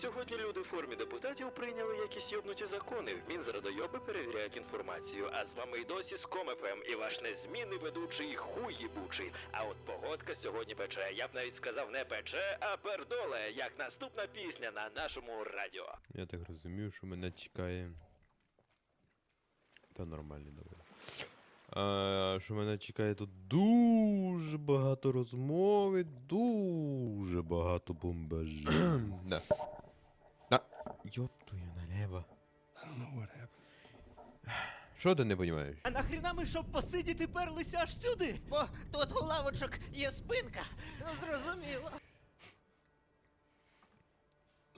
Сьогодні люди в формі депутатів прийняли якісь йобнуті закони. Мінзрадойоби перевіряють інформацію. А з вами й досі з КомФМ і ваш незмінний ведучий хуй їбучий. А от погодка сьогодні пече. Я б навіть сказав не пече, а пердоле, як наступна пісня на нашому радіо. Я так розумію, що мене чекає. Та нормально, давай. А, що мене чекає тут дуже багато розмови, дуже багато бомбажів. да. Да. Йоп твою налево. Що ти не розумієш? А нахріна ми, щоб посидіти, перлися аж сюди? Бо тут у лавочок є спинка. Ну, Зрозуміло.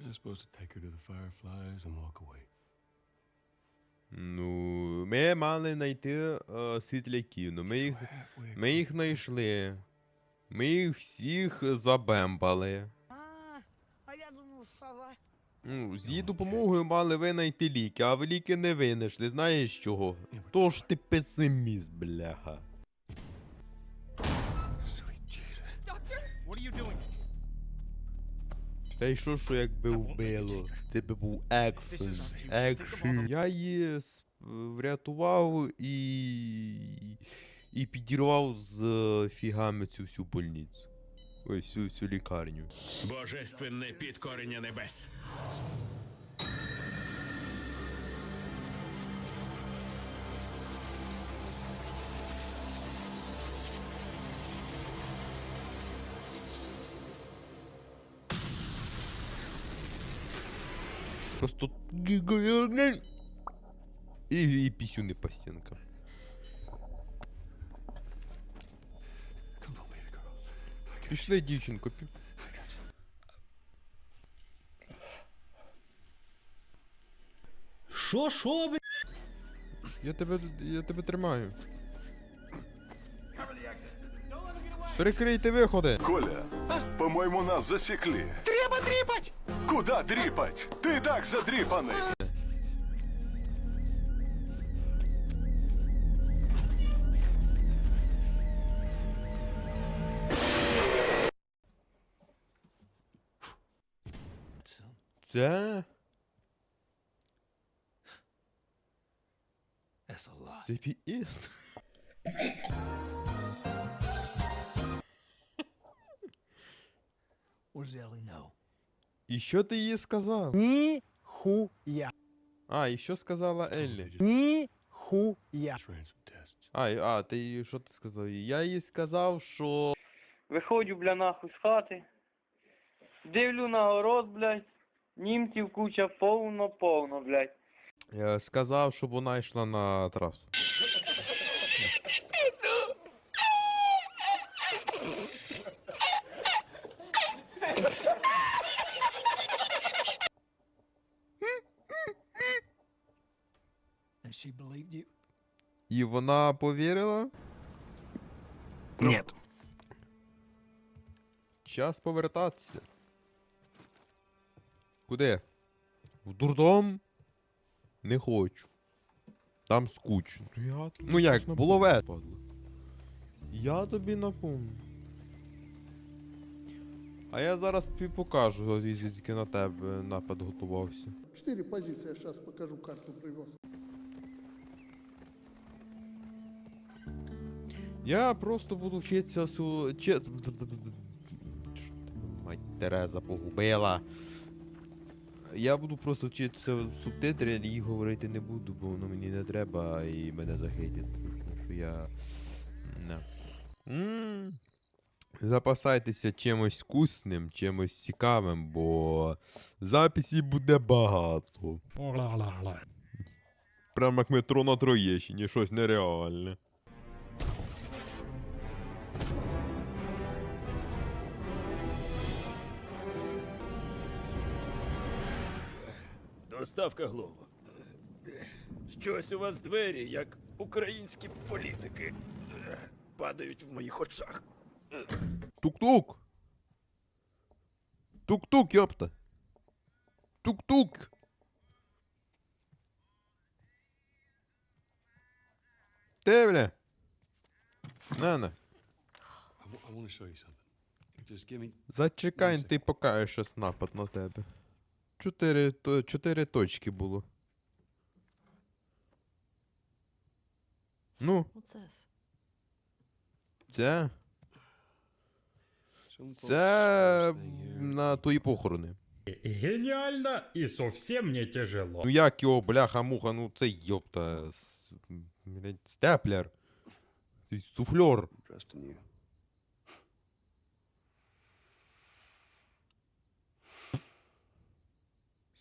You're supposed to take her to the fireflies and walk away. Ну, ми мали знайти е, світляків, ну ми їх, ми їх знайшли. Ми їх всіх забембали. А, а я думав, сова. Ну, з її допомогою мали ви знайти ліки, а ви ліки не винайшли. Знаєш чого? Тож ти песиміст, бляха. Та й що, що якби вбило? Це би був екшен. Екшен. Я її врятував і. і підірвав з е, фігами цю всю больницю. Всю, всю лікарню. Божественне підкорення небес. Просто. І, і пісюни по стінкам. Пішли, дівчинко, пі... Що, що, бля? Я тебе, я тебе тримаю. Перекрийте виходи. Коля, по-моему, нас засекли. Треба тріпать! Куда дрипать? Ты и так задрипанный. Це. That's a lot. Це піс. What does Ellie know? І що ти їй сказав? Ні хуя. А, і що сказала Еллі? Ні хуя. А, і- а, ти їй- що ти сказав їй? Я їй сказав, що. Виходжу, бля, нахуй з хати. Дивлю на город, блядь. Німців куча повно-повно, блядь. Я сказав, щоб вона йшла на трасу. And she believed you? І вона повірила? Нет. Час повертатися. Куди? В дурдом? Не хочу. Там скучно. Я ну як, було весело. Я тобі напомню. А я зараз тобі покажу, звідки на тебе напад готувався. Четыре позиции, я сейчас покажу, карту привез. Я просто буду вчитися су... Че... Мать Тереза погубила. Я буду просто вчитися субтитри, їх говорити не буду, бо воно мені не треба і мене захейтять. Що я. Не. М. Запасайтеся чимось вкусним, чимось цікавим, бо записів буде багато. Прямо як метро на Троєщині, щось нереальне. Доставка Глово. Щось у вас двері, як українські політики, падають в моїх очах. Тук-тук. Тук-тук, ёпта. Тук-тук. Ти, бля. На, на. Зачекай, ти покажеш щось напад на тебе. Чотири, то, чотири точки було. Ну, this? це. Це на твої похорони. Геніально і зовсім не тяжело. Ну як його, бляха-муха, ну це йопта. с- блядь, Степлер. Ти Суфльор. Trust in you.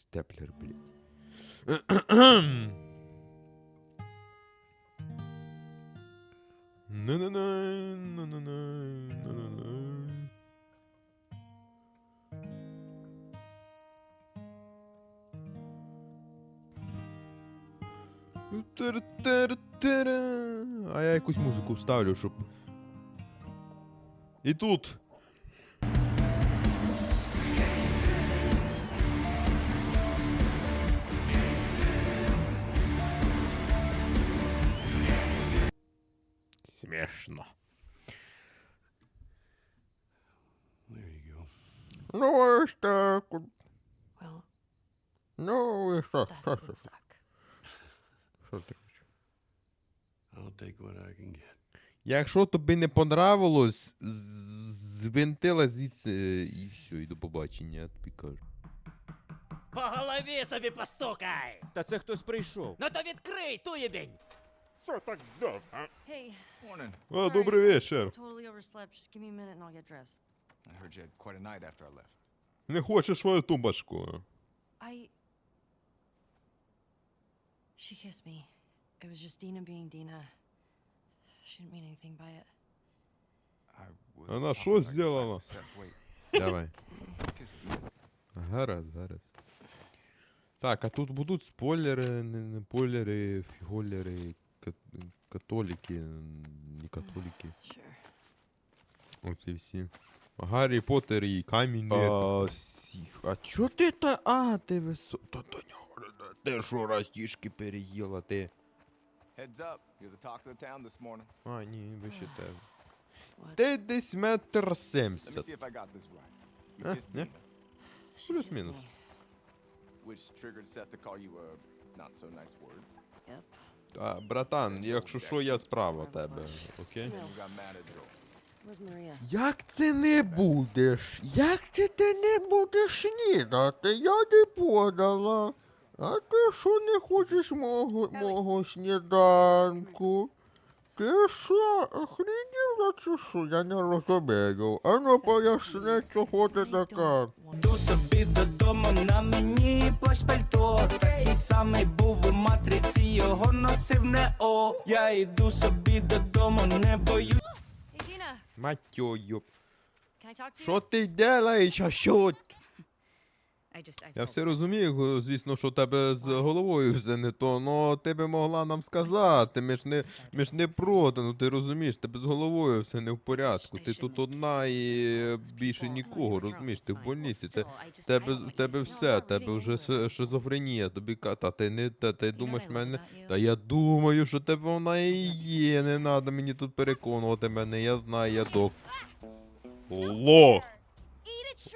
Степлер, блядь. А я якусь музику вставлю, щоб. І тут. Смішно. There you go. Ну. Well, Ну, що? that Що, would suck. ти хочеш? I'll take what I can get. Якщо тобі не понравилось, звинтила звідси і все, і до побачення, я тобі кажу. По голові собі постукай! Та це хтось прийшов. Ну то відкрий, туєбінь! Hey, Morning. О, Sorry. добрий вечір. totally overslept. Just give me a minute and I'll get dressed. I heard you had quite a night after I left. Не хочеш свою тумбочку? I. She kissed me. It was just Dina being Dina. She didn't mean anything by it. I was Она popping шо like a сделала? five percent weight. Давай. Kiss Dina. Гаразд, гаразд. Так, а тут будуть спойлери, не, не спойлери, фіголери, кат- католіки, не католіки. Sure. Оці всі. Гаррі Поттер і камінь. А, всіх. А чо ти та. А, ти висо. Та до нього. Ти що растішки переїла, ти. Heads up. You're the talk of the town this morning. А, ні, вище тебе. What? Ти десь метр Let me семдесят. see if I got this right. You Huh? kissed Yeah. Dina, She Плюс kissed мінус. me. which triggered Seth to call you a not so nice word. Yep. Та, братан, якщо що, я справа тебе, окей? Як це не будеш? Як це ти не будеш снідати? Я не подала. А ти що не хочеш мого, мого сніданку? Ти що, охреніла чи що? Я не розумію. А ну поясни, чого ти така. Йду собі додому, на мені плащ пальто. Такий самий був матриці, його носив не о. Я йду собі додому, не боюсь. Матьо, Dina! Матьою. Can I talk to Що ти делаєш, а що? Я все розумію, звісно, що тебе з головою все не то, но ти би могла нам сказати. Ми ж не, ми ж не проти, ну ти розумієш, тебе з головою все не в порядку. Ти тут одна і більше нікого, розумієш, ти в больниці. Те, тебе, тебе все, тебе вже ши- шизофренія, тобі та ти не та ти думаєш мене. Та я думаю, що тебе вона і є, не треба мені тут переконувати мене, я знаю, я док. Лох!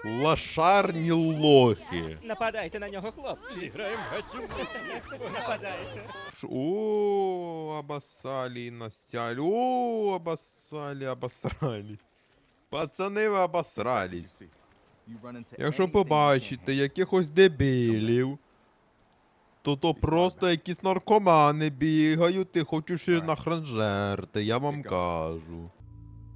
Лошарні лохи. Нападайте на нього, хлопці. Зіграємо гачу. Нападайте. О, обоссали Настяль. О, обоссали, обосрались. Пацани, ви обосрались. Якщо побачите якихось дебілів, то то просто якісь наркомани бігають і хочуть Alright. нахранжерти, я вам кажу.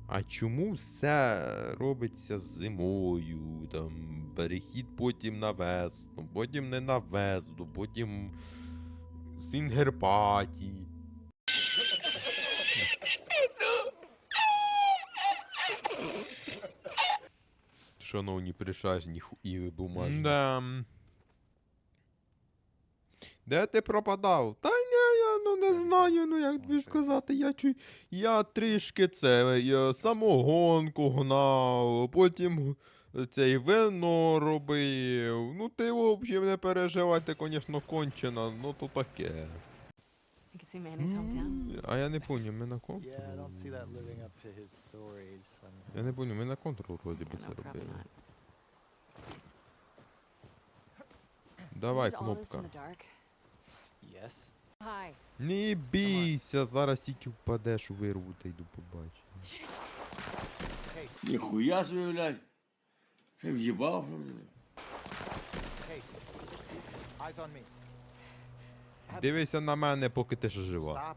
А чому все робиться зимою? Там перехід потім на весну, потім не на весну, потім Сінгерпаті. Шановні пришажні хуїви бумажні. Да. Де ти пропадав? Та знаю, ну як тобі сказати, я чу... я трішки це, я самогонку гнав, потім цей вино робив. Ну ти взагалі не переживай, ти, звісно, кончена, ну то таке. А я не поняв, ми на контру? Я не поняв, ми на контру вроді би це робили. Давай, кнопка. Yes. Не бійся, зараз тільки впадеш, вирву та йду побачу. Ніхуя собі, блядь. Ти в'їбав. Дивися на мене, поки ти ще жива.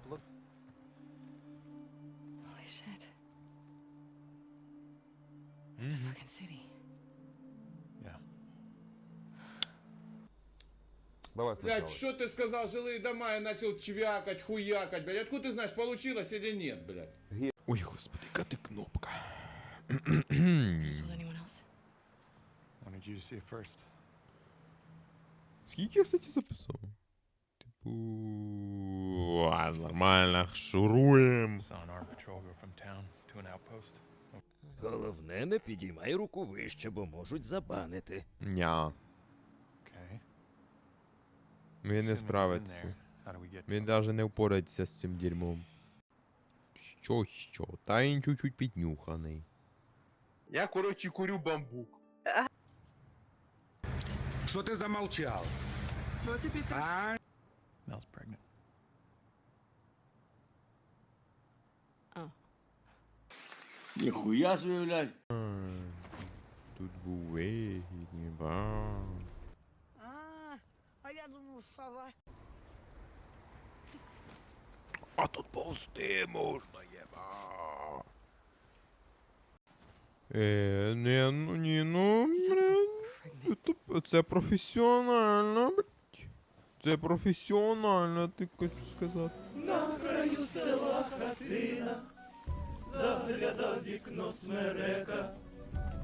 It's a fucking city. Блядь, что ты сказал, жилые дома, я начал чвякать, хуякать, блядь. Откуда ты знаешь, получилось или нет, блядь? Ой, господи, яка ти кнопка. Told anyone else? Wanted you to see it first. Скільки я, кстати, записав? Типу. А, нормально, шуруєм. Saw an armed patrol go from town to an outpost. Головне, не підіймай руку вище, бо можуть забанити. Ня. Він не справиться. Він навіть не впорається з цим дерьмом. Що, що? Та він чуть-чуть піднюханий. Я, короче, курю бамбук. Что ты замолчал? Mel's pregnant. Ніхуя собі, блядь. Тут був вихід, ніба. Сова. А тут повзти можна, єба. Е, не, ну ні, ну, блядь, це- це професіонально, блядь. Це професіонально, ти хочу сказати. На краю села хатина, заглядав вікно смерека,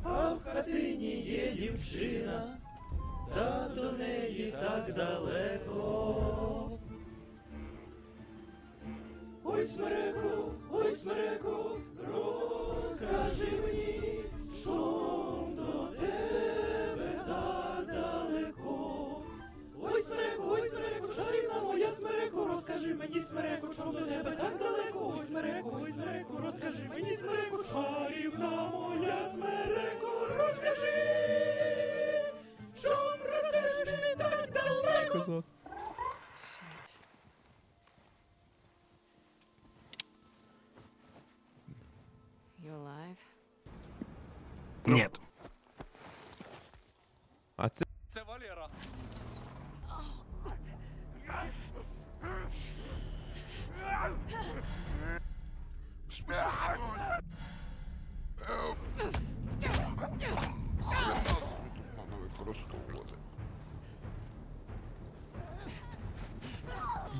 а в хатині є дівчина, та до неї так далеко. Ой, смереку, ой, смереку, розкажи мені, що до тебе так далеко. Ой, смереку, ой, смереку, чарівна моя смереку, розкажи мені, смереку, що до тебе так далеко. Ой, смереку, ой, смереку, розкажи мені, Нет. А це Це Валера.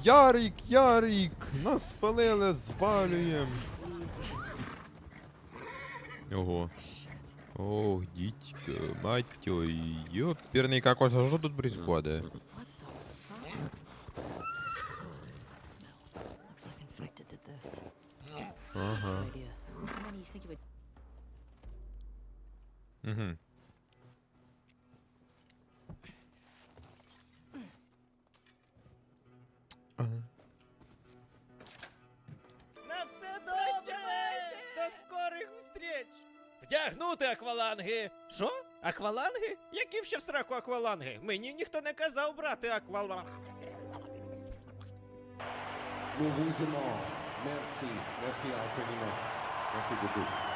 Ярик, Ярик! Нас спалили, звалюєм. Ого. Ох, дідько, матьо, ёперний кокос, а що тут происходит? What the fuck? Вдягнути акваланги. Що? Акваланги? Які ще в сраку акваланги? Мені ніхто не казав брати акваланги. Nous vous aimons. Merci. Merci infiniment. Merci.